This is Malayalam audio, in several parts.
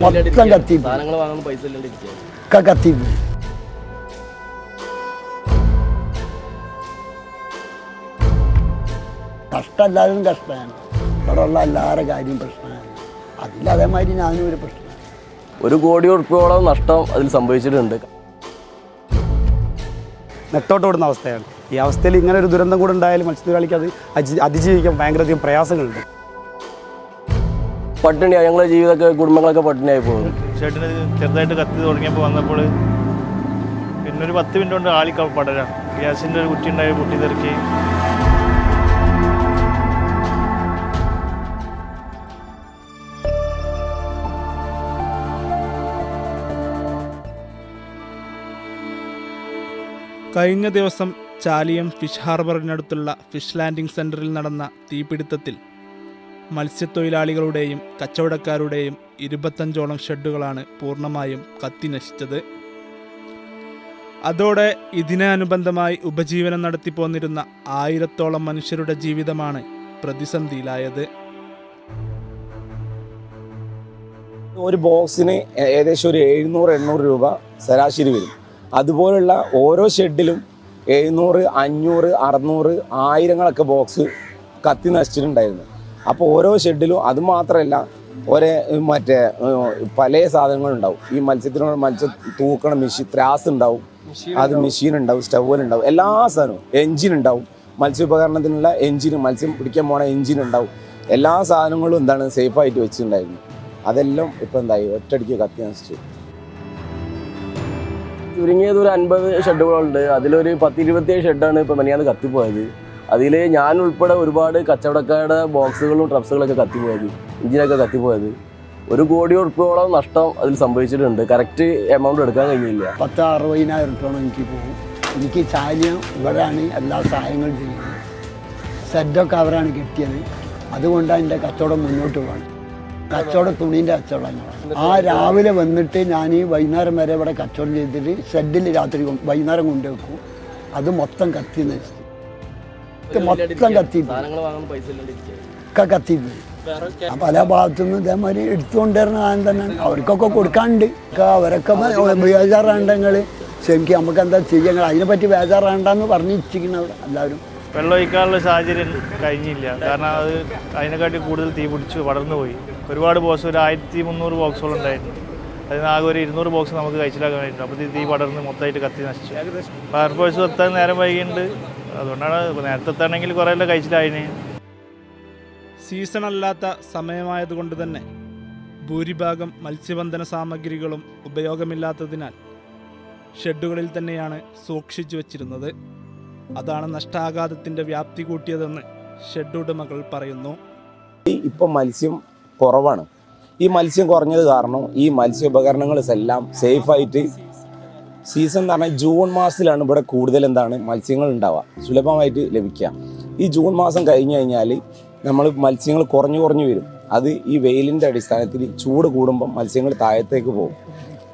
മൊത്തം കത്തി സാധനങ്ങൾ വാങ്ങാൻ പൈസ ഇല്ലാണ്ടിരിക്കുക കഷ്ടമല്ലാതും കഷ്ടമാണ് ഇവിടെയുള്ള എല്ലാവരുടെ കാര്യം പ്രശ്നമാണ്. അതിൽ അതേമാതിരി ഞാനും ഒരു പ്രശ്നമാണ്. ഒരു കോടി ഉറുപ്പ്യോളം നഷ്ടം അതിൽ സംഭവിച്ചിട്ടുണ്ട്. നെട്ടോട്ടോടുന്ന അവസ്ഥയാണ്. ഈ അവസ്ഥയിൽ ഇങ്ങനെ ഒരു ദുരന്തം കൂടെ ഉണ്ടായാലും മത്സ്യത്തൊഴിലാളിക്ക് അത് അതിജീവിക്കാൻ ഭയങ്കരധികം പ്രയാസങ്ങളുണ്ട്. പട്ടിണിയായി. ഞങ്ങളുടെ ജീവിതമൊക്കെ കുടുംബങ്ങളൊക്കെ പട്ടിണിയായി പോകുന്നു. ചേട്ടന് ചെറുതായിട്ട് കത്തി തുടങ്ങിയപ്പോൾ വന്നപ്പോൾ പിന്നെ ഒരു പത്ത് മിനിറ്റ് കൊണ്ട് ആളി ക- പടരാം ഗ്യാസിന്റെ ഒരു കുറ്റി ഉണ്ടായി പൊട്ടിത്തെറിക്കി കഴിഞ്ഞ ദിവസം ചാലിയം ഫിഷ് ഹാർബറിനടുത്തുള്ള ഫിഷ് ലാൻഡിംഗ് സെന്ററിൽ നടന്ന തീപിടുത്തത്തിൽ മത്സ്യത്തൊഴിലാളികളുടെയും കച്ചവടക്കാരുടെയും ഇരുപത്തഞ്ചോളം ഷെഡുകളാണ് പൂർണമായും കത്തി നശിച്ചത് അതോടെ ഇതിനനുബന്ധമായി ഉപജീവനം നടത്തിപ്പോന്നിരുന്ന ആയിരത്തോളം മനുഷ്യരുടെ ജീവിതമാണ് പ്രതിസന്ധിയിലായത്. ഒരു ബോക്സിന് ഏകദേശം ഒരു എഴുന്നൂറ് എണ്ണൂറ് രൂപ ശരാശരി വരും. അതുപോലുള്ള ഓരോ ഷെഡിലും എഴുന്നൂറ് അഞ്ഞൂറ് അറുന്നൂറ് ആയിരങ്ങളൊക്കെ ബോക്സ് കത്തി നശിച്ചിട്ടുണ്ടായിരുന്നു. അപ്പോൾ ഓരോ ഷെഡിലും അത് മാത്രമല്ല ഒരേ മറ്റേ പല സാധനങ്ങളുണ്ടാവും. ഈ മത്സ്യത്തിനുള്ള മത്സ്യം തൂക്കണ മെഷീൻ ത്രാസ് ഉണ്ടാവും അത് മെഷീൻ ഉണ്ടാവും സ്റ്റൗവിലുണ്ടാവും എല്ലാ സാധനവും എഞ്ചിൻ ഉണ്ടാവും മത്സ്യ മത്സ്യോപകരണത്തിനുള്ള എൻജിൻ മത്സ്യം പിടിക്കാൻ പോണ എഞ്ചിൻ ഉണ്ടാവും എല്ലാ സാധനങ്ങളും എന്താണ് സേഫായിട്ട് വെച്ചിട്ടുണ്ടായിരുന്നു. അതെല്ലാം ഇപ്പം എന്തായി ഒറ്റടിക്ക് കത്തി നശിച്ചു. ചുരുങ്ങിയത് ഒരു അൻപത് ഷെഡുകളുണ്ട്. അതിലൊരു പത്ത് ഇരുപത്തിയേഴ് ഷെഡാണ് ഇപ്പം മെനിയാന്ന് കത്തിപ്പോയത്. അതിൽ ഞാൻ ഉൾപ്പെടെ ഒരുപാട് കച്ചവടക്കാരുടെ ബോക്സുകളും ട്രപ്സുകളൊക്കെ കത്തിപ്പോയത് ഇഞ്ചിനൊക്കെ കത്തിപ്പോയത്. ഒരു കോടി ഉറുപ്പോളം നഷ്ടം അതിൽ സംഭവിച്ചിട്ടുണ്ട്. കറക്റ്റ് എമൗണ്ട് എടുക്കാൻ കഴിഞ്ഞില്ല. പത്ത് അറുപതിനായിരം റുപ്യോളം എനിക്ക് പോകും എനിക്ക് ചാലിയം ഇവരാണ് എല്ലാ സഹായങ്ങളും ചെയ്യുന്നത്. സെഡൊക്കെ അവരാണ് കിട്ടിയത്. അതുകൊണ്ടാണ് എന്റെ കച്ചവടം മുന്നോട്ട് പോകുന്നത് കച്ചവടം തുണീന്റെ കച്ചവടം ആ രാവിലെ വന്നിട്ട് ഞാൻ ഈ വൈകുന്നേരം വരെ ഇവിടെ കച്ചവടം ചെയ്തിട്ട് ഷെഡിൽ രാത്രി വൈകുന്നേരം കൊണ്ടു കൊണ്ടുവെക്കും അത് മൊത്തം കത്തി നശിച്ചു മൊത്തം കത്തി. ഒക്കെ കത്തി. പല ഭാഗത്തുനിന്ന് ഇതേമാതിരി എടുത്തുകൊണ്ടിരുന്ന ആൻ തന്നെ. അവർക്കൊക്കെ കൊടുക്കാണ്ട് അവരൊക്കെ ബേജാറാണ്ടെങ്കിൽ ശരിക്കും നമുക്ക് എന്താ ചെയ്യാൻ അതിനെപ്പറ്റി ബേജാറാണ്ടെന്ന് പറഞ്ഞിരിച്ചിരിക്കണം അവിടെ എല്ലാവരും. വെള്ളം ഒഴിക്കാനുള്ള സാഹചര്യം കഴിഞ്ഞില്ല. കാരണം അത് അതിനെക്കാട്ടി കൂടുതൽ തീ പിടിച്ച് വളർന്നു പോയി. ഒരുപാട് ബോക്സ് ഒരു ആയിരത്തി മുന്നൂറ് ബോക്സുകൾ ഉണ്ടായിരുന്നു. അതിന് ആകെ ഒരു ഇരുന്നൂറ് ബോക്സ് നമുക്ക് കഴിച്ചിലാക്കാൻ കഴിഞ്ഞിട്ടുണ്ട്. അപ്പോൾ തീ പടർന്ന് മൊത്തമായിട്ട് കത്തി നശിച്ചു. ഫയർഫോഴ്സ് എത്താൻ നേരം വൈകിയുണ്ട് അതുകൊണ്ടാണ് നേരത്തെ എത്താണെങ്കിൽ കുറേ എല്ലാം കഴിച്ചിലായിന്. സീസൺ അല്ലാത്ത സമയമായതുകൊണ്ട് തന്നെ ഭൂരിഭാഗം മത്സ്യബന്ധന സാമഗ്രികളും ഉപയോഗമില്ലാത്തതിനാൽ ഷെഡുകളിൽ തന്നെയാണ് സൂക്ഷിച്ചു വച്ചിരുന്നത്. അതാണ് നഷ്ടാഘാതത്തിന്റെ വ്യാപ്തി കൂട്ടിയതെന്ന് ഷെഡ് ഉടമകൾ പറയുന്നു. ഇപ്പം മത്സ്യം കുറവാണ്. ഈ മത്സ്യം കുറഞ്ഞത് കാരണം ഈ മത്സ്യോപകരണങ്ങൾ എല്ലാം സേഫായിട്ട് സീസൺ എന്ന് പറഞ്ഞാൽ ജൂൺ മാസത്തിലാണ് ഇവിടെ കൂടുതൽ എന്താണ് മത്സ്യങ്ങൾ ഉണ്ടാവുക സുലഭമായിട്ട് ലഭിക്കുക. ഈ ജൂൺ മാസം കഴിഞ്ഞ് കഴിഞ്ഞാൽ നമ്മൾ മത്സ്യങ്ങൾ കുറഞ്ഞു കുറഞ്ഞു വരും. അത് ഈ വെയിലിന്റെ അടിസ്ഥാനത്തിൽ ചൂട് കൂടുമ്പം മത്സ്യങ്ങൾ താഴത്തേക്ക് പോകും.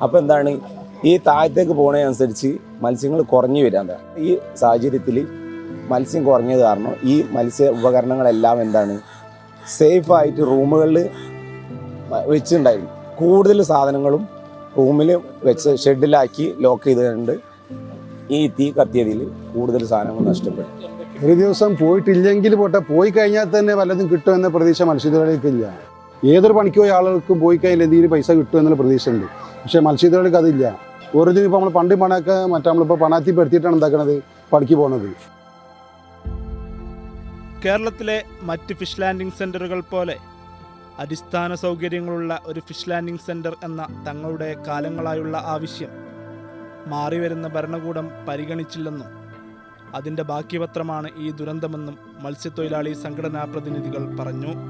അപ്പോൾ എന്താണ് ഈ താഴത്തേക്ക് പോകുന്നതനുസരിച്ച് മത്സ്യങ്ങൾ കുറഞ്ഞു വരാൻ ഈ സാഹചര്യത്തിൽ മത്സ്യം കുറഞ്ഞത് കാരണം ഈ മത്സ്യ ഉപകരണങ്ങളെല്ലാം എന്താണ്? സേഫായിട്ട് റൂമുകളിൽ വെച്ചിട്ടുണ്ടായിരുന്നു കൂടുതൽ സാധനങ്ങളും റൂമിൽ വെച്ച് ഷെഡിലാക്കി ലോക്ക് ചെയ്തുകൊണ്ട് ഈ തീ കത്തിയതിൽ കൂടുതൽ സാധനങ്ങൾ നഷ്ടപ്പെട്ടു. ഒരു ദിവസം പോയിട്ടില്ലെങ്കിൽ പോട്ടെ പോയി കഴിഞ്ഞാൽ തന്നെ വല്ലതും കിട്ടുമെന്ന പ്രതീക്ഷ മത്സ്യത്തൊഴിലാളികൾക്കില്ല ഏതൊരു പണിക്ക് പോയ ആളുകൾക്കും പോയി കഴിഞ്ഞാൽ എന്തെങ്കിലും പൈസ കിട്ടുമെന്നുള്ള പ്രതീക്ഷ ഉണ്ട് പക്ഷേ മത്സ്യത്തൊഴിലാളിക്ക് അതില്ല. ഒറിജിനൽ ഇപ്പോൾ നമ്മൾ പണ്ട് പണയൊക്കെ മറ്റേ നമ്മളിപ്പോൾ പണാത്തി പെടുത്തിയിട്ടാണ് എന്താക്കണത്? പഠിക്കു പോണത്. കേരളത്തിലെ മറ്റ് ഫിഷ് ലാൻഡിംഗ് സെന്ററുകൾ പോലെ അടിസ്ഥാന സൗകര്യങ്ങളുള്ള ഒരു ഫിഷ് ലാൻഡിംഗ് സെന്റർ എന്ന തങ്ങളുടെ കാലങ്ങളായുള്ള ആവശ്യം മാറിവരുന്ന ഭരണകൂടം പരിഗണിച്ചില്ലെന്നും അതിന്റെ ബാക്കിപത്രമാണ് ഈ ദുരന്തമെന്നും മത്സ്യത്തൊഴിലാളി സംഘടനാ പ്രതിനിധികൾ പറഞ്ഞു.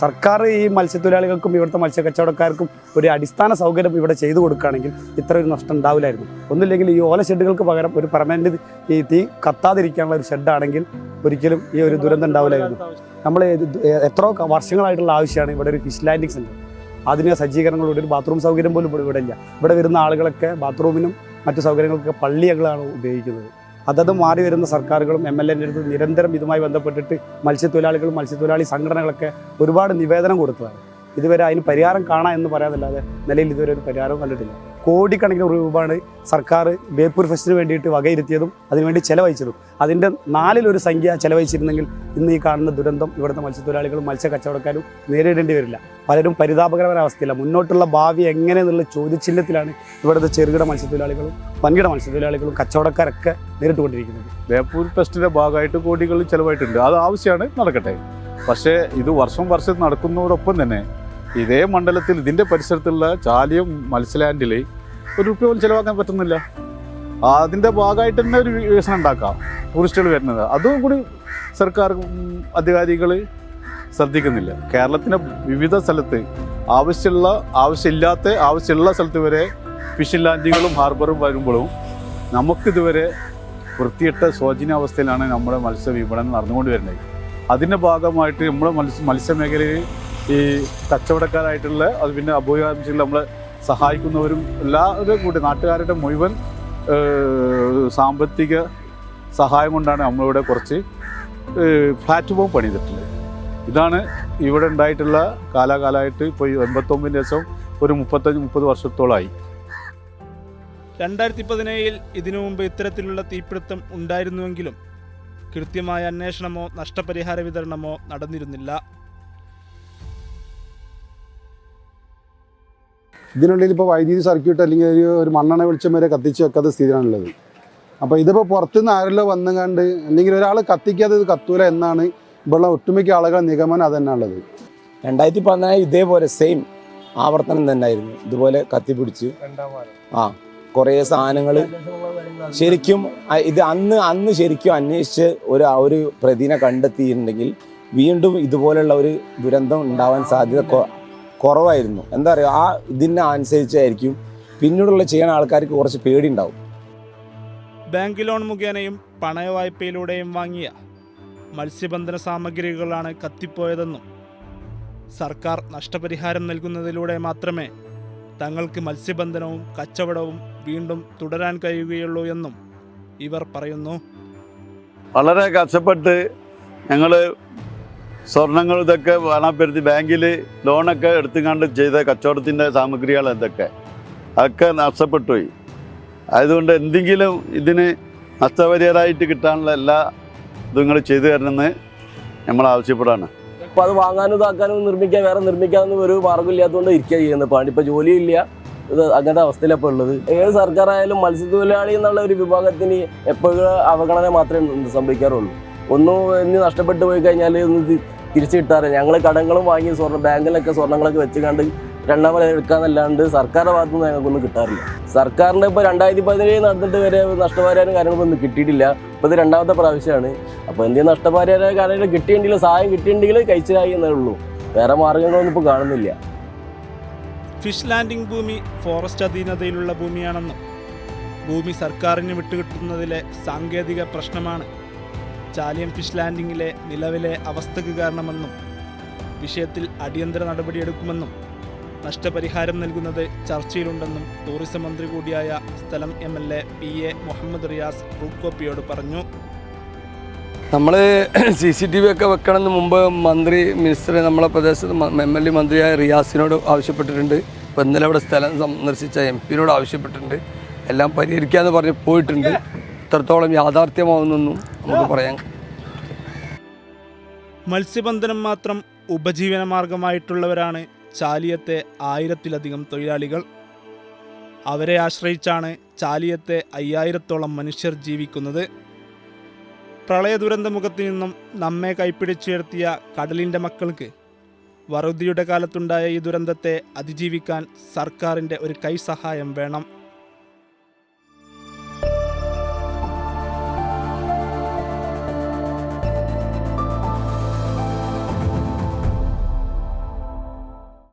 സർക്കാർ ഈ മത്സ്യത്തൊഴിലാളികൾക്കും ഇവിടുത്തെ മത്സ്യ കച്ചവടക്കാർക്കും ഒരു അടിസ്ഥാന സൗകര്യം ഇവിടെ ചെയ്തു കൊടുക്കുകയാണെങ്കിൽ ഇത്ര ഒരു നഷ്ടം ഉണ്ടാവില്ലായിരുന്നു. ഒന്നുമില്ലെങ്കിൽ ഈ ഓല ഷെഡുകൾക്ക് പകരം ഒരു പെർമനന്റ് ഈ തീ കത്താതിരിക്കാനുള്ള ഒരു ഷെഡാണെങ്കിൽ ഒരിക്കലും ഈ ഒരു ദുരന്തം ഉണ്ടാവില്ലായിരുന്നു. നമ്മൾ എത്രയോ വർഷങ്ങളായിട്ടുള്ള ആവശ്യമാണ് ഇവിടെ ഒരു ഫിഷ് ലാൻഡിംഗ് സെന്റർ ആധുനിക സജ്ജീകരണങ്ങളോട് ഒരു ബാത്റൂം സൗകര്യം പോലും ഇവിടെ ഇല്ല. ഇവിടെ വരുന്ന ആളുകളൊക്കെ ബാത്റൂമിനും മറ്റു സൗകര്യങ്ങൾക്കൊക്കെ പള്ളികളാണ് ഉപയോഗിക്കുന്നത്. അതത് മാറി വരുന്ന സർക്കാരുകളും എം എൽ എന്റെ അടുത്ത് നിരന്തരം ഇതുമായി ബന്ധപ്പെട്ടിട്ട് മത്സ്യത്തൊഴിലാളികളും മത്സ്യത്തൊഴിലാളി സംഘടനകളൊക്കെ ഒരുപാട് നിവേദനം കൊടുത്തതാണ്. ഇതുവരെ അതിന് പരിഹാരം കാണാം എന്ന് പറയാതല്ലാതെ നിലയിൽ ഇതുവരെ ഒരു പരിഹാരവും കണ്ടിട്ടില്ല. കോടിക്കണക്കിന് രൂപയാണ് സർക്കാർ ബേപ്പൂർ ഫെസ്റ്റിന് വേണ്ടിയിട്ട് വകയിരുത്തിയതും അതിനുവേണ്ടി ചെലവഴിച്ചതും. അതിന്റെ നാലിലൊരു സംഖ്യ ചെലവഴിച്ചിരുന്നെങ്കിൽ ഇന്ന് ഈ കാണുന്ന ദുരന്തം ഇവിടുത്തെ മത്സ്യത്തൊഴിലാളികളും മത്സ്യ കച്ചവടക്കാരും നേരിടേണ്ടി വരില്ല. പലരും പരിതാപകരമായ അവസ്ഥയില്ല മുന്നോട്ടുള്ള ഭാവി എങ്ങനെ എന്നുള്ള ചോദ്യചിഹ്നത്തിലാണ് ഇവിടുത്തെ ചെറുകിട മത്സ്യത്തൊഴിലാളികളും വൻകിട മത്സ്യത്തൊഴിലാളികളും കച്ചവടക്കാരൊക്കെ നേരിട്ടുകൊണ്ടിരിക്കുന്നത്. ബേപ്പൂർ ഫെസ്റ്റിന്റെ ഭാഗമായിട്ട് കോടികൾ ചെലവായിട്ടുണ്ട്. അത് ആവശ്യമാണ് നടക്കട്ടെ. പക്ഷേ ഇത് വർഷം വർഷം നടക്കുന്നതോടൊപ്പം തന്നെ ഇതേ മണ്ഡലത്തിൽ ഇതിന്റെ പരിസരത്തുള്ള ചാലിയം മത്സ്യലാൻഡിൽ ഒരു റുപ്യ പോലും ചിലവാക്കാൻ പറ്റുന്നില്ല. അതിന്റെ ഭാഗമായിട്ട് തന്നെ ഒരു വികസനം ഉണ്ടാക്കാം ടൂറിസ്റ്റുകൾ വരുന്നത്. അതും കൂടി സർക്കാർ അധികാരികൾ ശ്രദ്ധിക്കുന്നില്ല. കേരളത്തിന്റെ വിവിധ സ്ഥലത്ത് ആവശ്യമുള്ള ആവശ്യമില്ലാത്ത ആവശ്യമുള്ള സ്ഥലത്ത് വരെ ഫിഷിംഗ് ലാൻഡുകളും ഹാർബറും വരുമ്പോഴും നമുക്കിതുവരെ വൃത്തിയിട്ട ശോചനീയാവസ്ഥയിലാണ് നമ്മുടെ മത്സ്യ വിപണനം നടന്നുകൊണ്ട് വരുന്നത്. അതിന്റെ ഭാഗമായിട്ട് നമ്മുടെ മത്സ്യ മത്സ്യമേഖലയിൽ ഈ കച്ചവടക്കാരായിട്ടുള്ള അത് പിന്നെ അഭൂയാംശങ്ങൾ നമ്മളെ സഹായിക്കുന്നവരും എല്ലാവരും കൂടി നാട്ടുകാരുടെ മുഴുവൻ സാമ്പത്തിക സഹായം കൊണ്ടാണ് നമ്മളിവിടെ കുറച്ച് പ്ലാറ്റ്ഫോം പണിതിട്ടുള്ളത്. ഇതാണ് ഇവിടെ ഉണ്ടായിട്ടുള്ള കാലാകാലമായിട്ട് ഇപ്പോൾ ഈ എൺപത്തൊമ്പതിന് ദിവസം ഒരു മുപ്പത്തഞ്ച് മുപ്പത് വർഷത്തോളമായി രണ്ടായിരത്തി പതിനേഴിൽ ഇതിനു മുമ്പ് ഇത്തരത്തിലുള്ള തീപിടുത്തം ഉണ്ടായിരുന്നുവെങ്കിലും കൃത്യമായ അന്വേഷണമോ നഷ്ടപരിഹാര വിതരണമോ നടന്നിരുന്നില്ല. ഇതിനുള്ളിൽ ഇപ്പോൾ വൈദ്യുതി സർക്യൂട്ട് അല്ലെങ്കിൽ ഒരു ഒരു മണ്ണെണ്ണ വെളിച്ചം വരെ കത്തിച്ച് വെക്കാത്ത സ്ഥിതിയാണുള്ളത്. അപ്പോൾ ഇതിപ്പോൾ പുറത്തുനിന്ന് ആരെല്ലോ വന്നു കണ്ട് അല്ലെങ്കിൽ ഒരാൾ കത്തിക്കാതെ ഇത് കത്തൂല എന്നാണ് ഇവിടെയുള്ള ഒട്ടുമിക്ക ആളുകളുടെ നിഗമനം അത് തന്നെയുള്ളത് രണ്ടായിരത്തി പതിനാല് ഇതേപോലെ സെയിം ആവർത്തനം തന്നെയായിരുന്നു. ഇതുപോലെ കത്തിപ്പിടിച്ച്. ആ കുറേ സാധനങ്ങൾ ശരിക്കും ഇത് അന്ന് അന്ന് ശരിക്കും അന്വേഷിച്ച് ഒരു ആ ഒരു പ്രതിനെ കണ്ടെത്തിയിട്ടുണ്ടെങ്കിൽ വീണ്ടും ഇതുപോലുള്ള ഒരു ദുരന്തം ഉണ്ടാവാൻ സാധ്യത കുറവായിരുന്നു. എന്താ പറയുക ആ ഇതിനെ അനുസരിച്ചായിരിക്കും പിന്നീടുള്ള ചെയ്യുന്ന ആൾക്കാർക്ക് കുറച്ച് പേടി ഉണ്ടാവും ബാങ്ക് ലോൺ മുഖേനയും പണയവായ്പയിലൂടെയും വാങ്ങിയ മത്സ്യബന്ധന സാമഗ്രികളാണ് കത്തിപ്പോയതെന്നും സർക്കാർ നഷ്ടപരിഹാരം നൽകുന്നതിലൂടെ മാത്രമേ തങ്ങൾക്ക് മത്സ്യബന്ധനവും കച്ചവടവും വീണ്ടും തുടരാൻ കഴിയുകയുള്ളൂ എന്നും ഇവർ പറയുന്നു. വളരെ കഷ്ടപ്പെട്ട് ഞങ്ങൾ സ്വർണങ്ങൾ ഇതൊക്കെ വേണപ്പെടുത്തി ബാങ്കിൽ ലോണൊക്കെ എടുത്തുകൊണ്ട് ചെയ്ത കച്ചവടത്തിന്റെ സാമഗ്രികൾ എന്തൊക്കെ അതൊക്കെ നഷ്ടപ്പെട്ടു അതുകൊണ്ട് എന്തെങ്കിലും ഇതിന് നഷ്ടപരിഹാരമായിട്ട് കിട്ടാനുള്ള എല്ലാ ഇതും നിങ്ങൾ ചെയ്തു തരണമെന്ന് നമ്മൾ ആവശ്യപ്പെടാണ്. ഇപ്പം അത് വാങ്ങാനും ഇതാക്കാനും നിർമ്മിക്കാൻ വേറെ നിർമ്മിക്കാനൊന്നും ഒരു മാർഗമില്ലാത്തതുകൊണ്ട് ഇരിക്കുക ചെയ്യുന്നത്. പണി ഇപ്പം ജോലിയില്ല. ഇത് അങ്ങനത്തെ അവസ്ഥയിലാണ് ഇപ്പോൾ ഉള്ളത്. ഏത് സർക്കാരായാലും മത്സ്യത്തൊഴിലാളി എന്നുള്ള ഒരു വിഭാഗത്തിന് എപ്പോഴും അവഗണന മാത്രമേ സംഭവിക്കാറുള്ളൂ. ഒന്നും ഇനി നഷ്ടപ്പെട്ടു പോയി കഴിഞ്ഞാൽ ഒന്ന് തിരിച്ചു കിട്ടാറില്ല ഞങ്ങൾ കടങ്ങളും വാങ്ങി സ്വർണ ബാങ്കിലൊക്കെ സ്വർണങ്ങളൊക്കെ വെച്ച് കണ്ട് രണ്ടാം വില എടുക്കാന്നല്ലാണ്ട് സർക്കാരിന്റെ ഭാഗത്തു നിന്ന് ഞങ്ങൾക്കൊന്നും കിട്ടാറില്ല. സർക്കാരിന്റെ ഇപ്പോൾ രണ്ടായിരത്തി പതിനേഴ് നടന്നിട്ട് വരെ നഷ്ടപരിഹാരം കാര്യങ്ങളൊന്നും കിട്ടിയിട്ടില്ല. ഇപ്പോൾ ഇത് രണ്ടാമത്തെ പ്രാവശ്യമാണ്. അപ്പോൾ എന്തെങ്കിലും നഷ്ടപരിഹാര കാര്യങ്ങൾ കിട്ടിയിട്ടുണ്ടെങ്കിൽ സഹായം കിട്ടിയിട്ടുണ്ടെങ്കിൽ കഴിച്ചിലായി എന്നേ ഉള്ളൂ. വേറെ മാർഗങ്ങളൊന്നും ഇപ്പോൾ കാണുന്നില്ല. ഫിഷ് ലാൻഡിംഗ് ഭൂമി ഫോറസ്റ്റ് അധീനതയിലുള്ള ഭൂമിയാണെന്നും ഭൂമി സർക്കാരിന് വിട്ടുകിട്ടുന്നതിലെ സാങ്കേതിക പ്രശ്നമാണ്. ചാലിയം ഫിഷ് ലാൻഡിങ്ങിലെ നിലവിലെ അവസ്ഥയ്ക്ക് കാരണമെന്നും വിഷയത്തിൽ അടിയന്തര നടപടിയെടുക്കുമെന്നും നഷ്ടപരിഹാരം നൽകുന്നത് ചർച്ചയിലുണ്ടെന്നും ടൂറിസം മന്ത്രി കൂടിയായ സ്ഥലം M L A P A Muhammad Riyas റൂക്കോപ്പിയോട് പറഞ്ഞു. നമ്മൾ സി സി ടി വി ഒക്കെ വെക്കണമെന്ന് മുമ്പ് മന്ത്രി മിനിസ്റ്റർ നമ്മളെ പ്രദേശത്ത് എം എൽ എ മന്ത്രിയായ റിയാസിനോട് ആവശ്യപ്പെട്ടിട്ടുണ്ട്. ഇപ്പം ഇന്നലെ അവിടെ സ്ഥലം സന്ദർശിച്ച എം പിയോട് ആവശ്യപ്പെട്ടിട്ടുണ്ട്. എല്ലാം പരിഹരിക്കാമെന്ന് പറഞ്ഞ് പോയിട്ടുണ്ട്. ഇത്രത്തോളം യാഥാർത്ഥ്യമാവുന്നെന്നും നമുക്ക് പറയാം. മത്സ്യബന്ധനം മാത്രം ഉപജീവന മാർഗമായിട്ടുള്ളവരാണ് ചാലിയത്തെ ആയിരത്തിലധികം തൊഴിലാളികൾ. അവരെ ആശ്രയിച്ചാണ് ചാലിയത്തെ അയ്യായിരത്തോളം മനുഷ്യർ ജീവിക്കുന്നത്. പ്രളയ ദുരന്തമുഖത്തു നിന്നും നമ്മെ കൈപ്പിടിച്ചുയർത്തിയ കടലിന്റെ മക്കൾക്ക് വറുതിയുടെ കാലത്തുണ്ടായ ഈ ദുരന്തത്തെ അതിജീവിക്കാൻ സർക്കാരിന്റെ ഒരു കൈസഹായം വേണം.